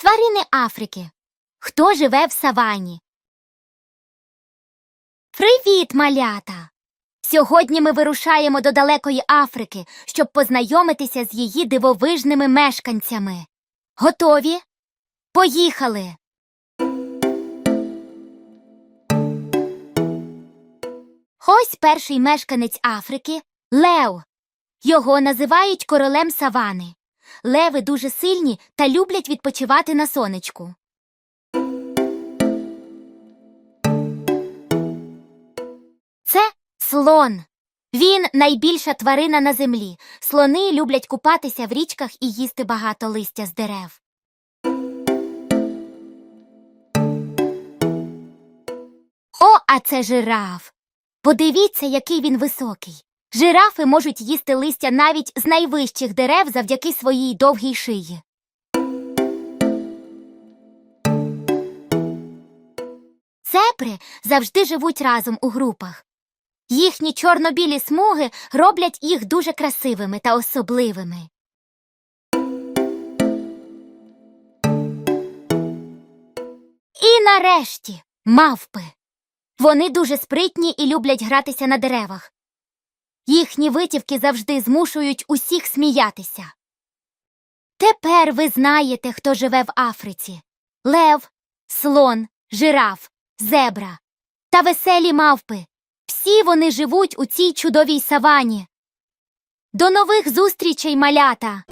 Тварини Африки. Хто живе в савані? Привіт, малята! Сьогодні ми вирушаємо до далекої Африки, щоб познайомитися з її дивовижними мешканцями. Готові? Поїхали! Ось перший мешканець Африки Лев. Його називають королем савани. Леви дуже сильні та люблять відпочивати на сонечку. Це слон. Він найбільша тварина на землі. Слони люблять купатися в річках і їсти багато листя з дерев. О, а це жираф. Подивіться, який він високий. Жирафи можуть їсти листя навіть з найвищих дерев завдяки своїй довгій шиї. Цепри завжди живуть разом у групах. Їхні чорно-білі смуги роблять їх дуже красивими та особливими. І нарешті мавпи. Вони дуже спритні і люблять гратися на деревах. Їхні витівки завжди змушують усіх сміятися. Тепер ви знаєте, хто живе в Африці лев, слон, жираф, зебра та веселі мавпи. Всі вони живуть у цій чудовій савані. До нових зустрічей, малята!